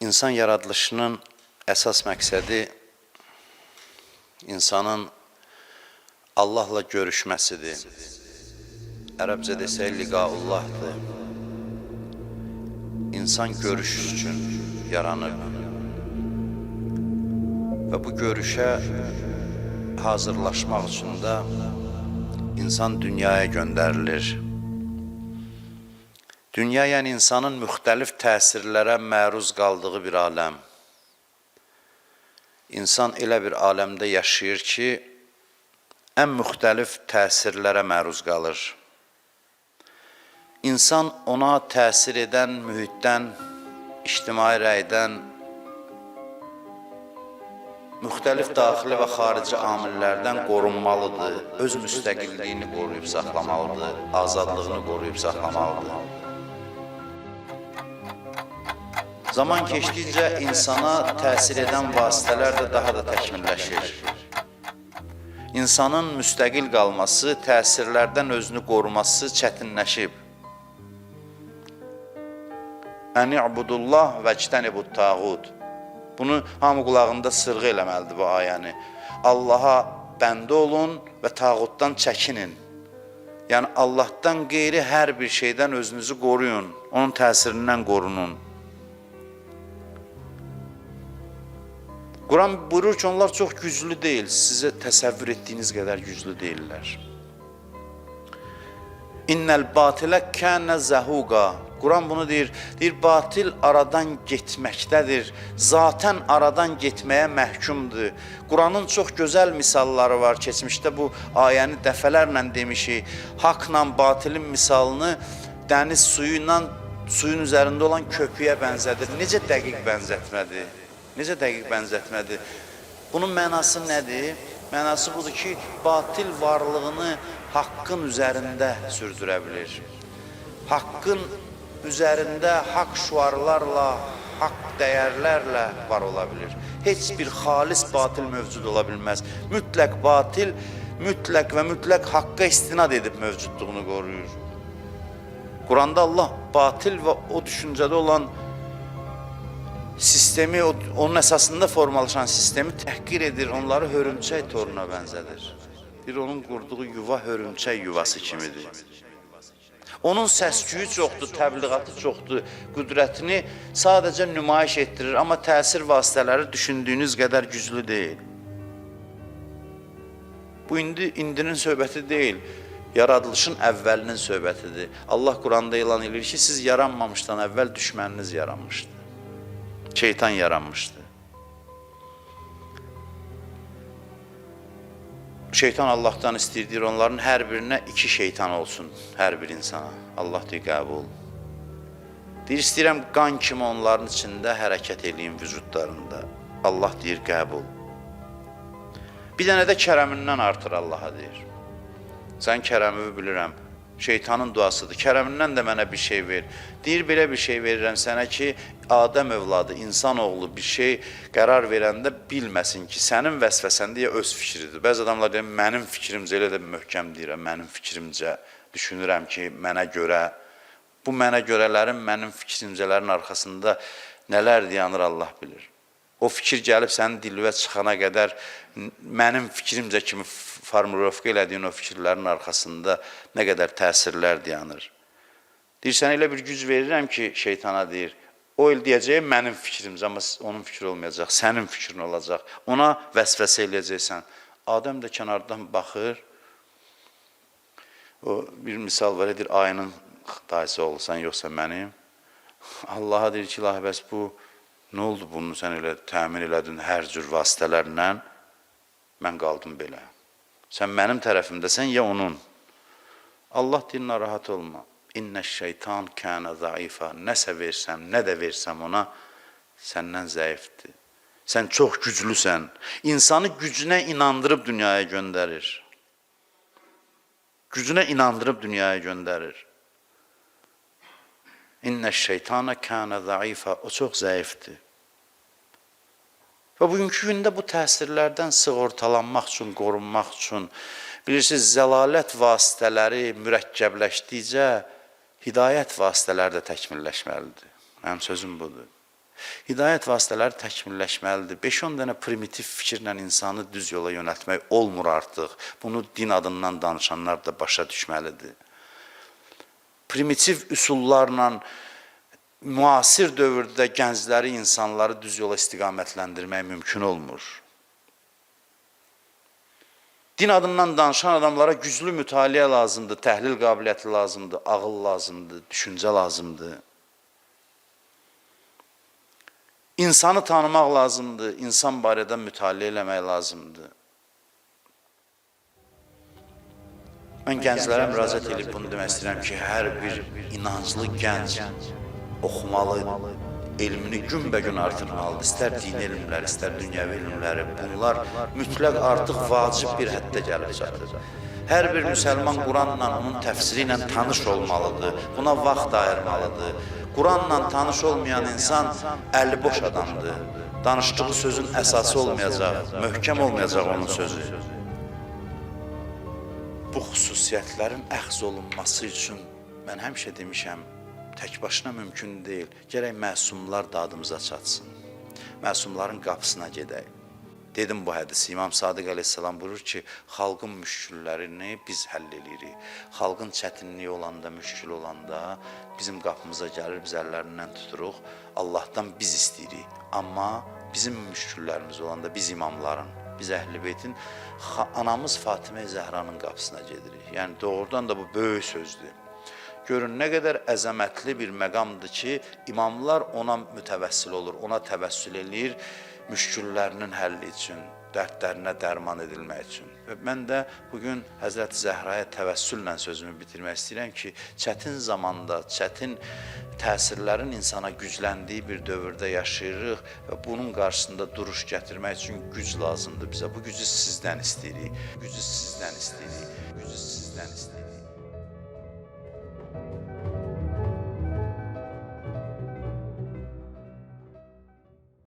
İnsan yaradılışının əsas məqsədi insanın Allahla görüşməsidir. Ərəbcə desək liqaullahdır. İnsan görüş üçün yaranıb. Və bu görüşə hazırlaşmaq üçün də insan dünyaya göndərilir. Dünya yəni insanın müxtəlif təsirlərə məruz qaldığı bir aləm. İnsan elə bir aləmdə yaşayır ki, ən müxtəlif təsirlərə məruz qalır. İnsan ona təsir edən mühitdən, ictimai rəydən, müxtəlif daxili və xarici amillərdən qorunmalıdır, öz müstəqilliyini qoruyub saxlamalıdır, azadlığını qoruyub saxlamalıdır. Zaman keçdikcə insana təsir edən vasitələr də daha da təkmilləşir. İnsanın müstəqil qalması, təsirlərdən özünü qoruması çətinləşib. Əni ibudullah və ictənibut tağut. Bunu hamı qulağında sırğı eləməlidir bu ayəni. Allaha bəndə olun və tağutdan çəkinin. Yəni Allahdan qeyri hər bir şeydən özünüzü qoruyun. Onun təsirindən qorunun. Quran buyurur ki, onlar çox güclü deyil. Sizə təsəvvür etdiyiniz qədər güclü deyillər. İnnel batilə kənə zəhuqa. Quran bunu deyir. Deyir, batil aradan getməkdədir. Zaten aradan getməyə məhkumdur. Quranın çox gözəl misalları var. Keçmişdə bu ayəni dəfələrlə demişik. Haqla batilin misalını dəniz suyu ilə suyun üzərində olan köpüyə bənzədir. Necə dəqiq bənzətmədir? Necə dəqiq bənzətmədir? Bunun mənası nədir? Mənası budur ki, batil varlığını haqqın üzərində sürdürə bilir. Haqqın üzərində haqq şüarlarla, haqq dəyərlərlə var ola bilir. Heç bir xalis batil mövcud ola bilməz. Mütləq batil, mütləq və mütləq haqqa istinad edib mövcudluğunu qoruyur. Quranda Allah batil və o düşüncədə olan sistemi, onun əsasında formalaşan sistemi təhqir edir, onları hörümçək toruna bənzədir. Bir onun qurduğu yuva hörümçək yuvası kimidir. Onun səs-küyü çoxdur, təbliğatı çoxdur, qüdrətini sadəcə nümayiş etdirir, amma təsir vasitələri düşündüyünüz qədər güclü deyil. Bu indi indinin söhbəti deyil. Yaradılışın əvvəlinin söhbətidir. Allah Quranda elan edir ki, siz yaranmamışdan əvvəl düşməniniz yaranmışdı. Şeytan yaranmışdı. Şeytan Allah'tan istəyir, onların hər birinə iki şeytan olsun, hər bir insana. Allah deyir, qəbul. Deyir, istəyirəm qan kimi onların içində hərəkət eləyim vücudlarında. Allah deyir, qəbul. Bir dənə də kərəmindən artır Allaha deyir. Sən kərəmimi bilirəm. Şeytanın duasıdır. Kərəmindən də mənə bir şey ver. Deyir belə bir şey verirəm sənə ki, Adəm övladı, insan oğlu bir şey qərar verəndə bilməsin ki, sənin vəsvəsən deyə öz fikridir. Bəzi adamlar deyir, mənim fikrimcə elə də möhkəm deyirəm, mənim fikrimcə düşünürəm ki, mənə görə bu mənə görələrin mənim fikrimcələrin arxasında nələr dayanır Allah bilir. O fikir gəlib sənin dilvə çıxana qədər mənim fikrimcə kimi formulovka elədiyin o fikirlərin arxasında nə qədər təsirlər dayanır. Deyir, sənə elə bir güc verirəm ki, şeytana deyir, o el deyəcək mənim fikrimcə, amma onun fikri olmayacaq, sənin fikrin olacaq. Ona vəsvəsə eləyəcəksən. Adəm də kənardan baxır, o bir misal var, edir, ayının dayısı olsan, yoxsa mənim. Allaha deyir ki, ilahi bəs bu, nə oldu bunu sən elə təmin elədin hər cür vasitələrlə, mən qaldım belə. Sən mənim tərəfimdəsən, ya onun. Allah deyir, narahat olma. İnnə şeytan kənə zaifa. Nəsə versəm, nə də versəm ona, səndən zəifdir. Sən çox güclüsən. İnsanı gücünə inandırıb dünyaya göndərir. Gücünə inandırıb dünyaya göndərir. İnnə şeytana kənə zaifa. O çox zəifdir. Və bugünkü gündə bu təsirlərdən sığortalanmaq üçün, qorunmaq üçün, bilirsiniz, zəlalət vasitələri mürəkkəbləşdikcə hidayət vasitələri də təkmilləşməlidir. Mənim sözüm budur. Hidayət vasitələri təkmilləşməlidir. 5-10 dənə primitiv fikirlə insanı düz yola yönəltmək olmur artıq. Bunu din adından danışanlar da başa düşməlidir. Primitiv üsullarla müasir dövrdə gəncləri, insanları düz yola istiqamətləndirmək mümkün olmur. Din adından danışan adamlara güclü mütaliə lazımdır, təhlil qabiliyyəti lazımdır, ağıl lazımdır, düşüncə lazımdır. İnsanı tanımaq lazımdır, insan barədə mütaliə eləmək lazımdır. Mən gənclərə müraciət edib bunu demək istəyirəm ki, hər bir inanclı gənc oxumalı, elmini günbəgün artırmalıdır. İstər dini elmlər, istər dünyəvi elmləri. Bunlar mütləq artıq vacib bir həddə gəlib çatır. Hər bir müsəlman Quranla, onun təfsiri ilə tanış olmalıdır. Buna vaxt ayırmalıdır. Quranla tanış olmayan insan əli boş adamdır. Danışdığı sözün əsası olmayacaq, möhkəm olmayacaq onun sözü. Bu xüsusiyyətlərin əxz olunması üçün mən həmişə demişəm, tək başına mümkün deyil. Gərək məsumlar da adımıza çatsın. Məsumların qapısına gedək. Dedim bu hədisi. İmam Sadiq əleyhissalam buyurur ki, xalqın müşküllərini biz həll eləyirik. Xalqın çətinliyi olanda, müşkül olanda bizim qapımıza gəlir, biz əllərindən tuturuq. Allahdan biz istəyirik. Amma bizim müşküllərimiz olanda biz imamların, biz Əhl-i anamız Fatimə Zəhranın qapısına gedirik. Yəni doğrudan da bu böyük sözdür. Görün nə qədər əzəmətli bir məqamdır ki, imamlar ona mütəvəssil olur, ona təvəssül eləyir müşküllərinin həlli üçün, dərdlərinə dərman edilmək üçün. Və mən də bu gün Həzrət Zəhraya təvəssüllə sözümü bitirmək istəyirəm ki, çətin zamanda, çətin təsirlərin insana gücləndiyi bir dövrdə yaşayırıq və bunun qarşısında duruş gətirmək üçün güc lazımdır bizə. Bu gücü sizdən istəyirik. Gücü sizdən istəyirik. Gücü sizdən istəyirik.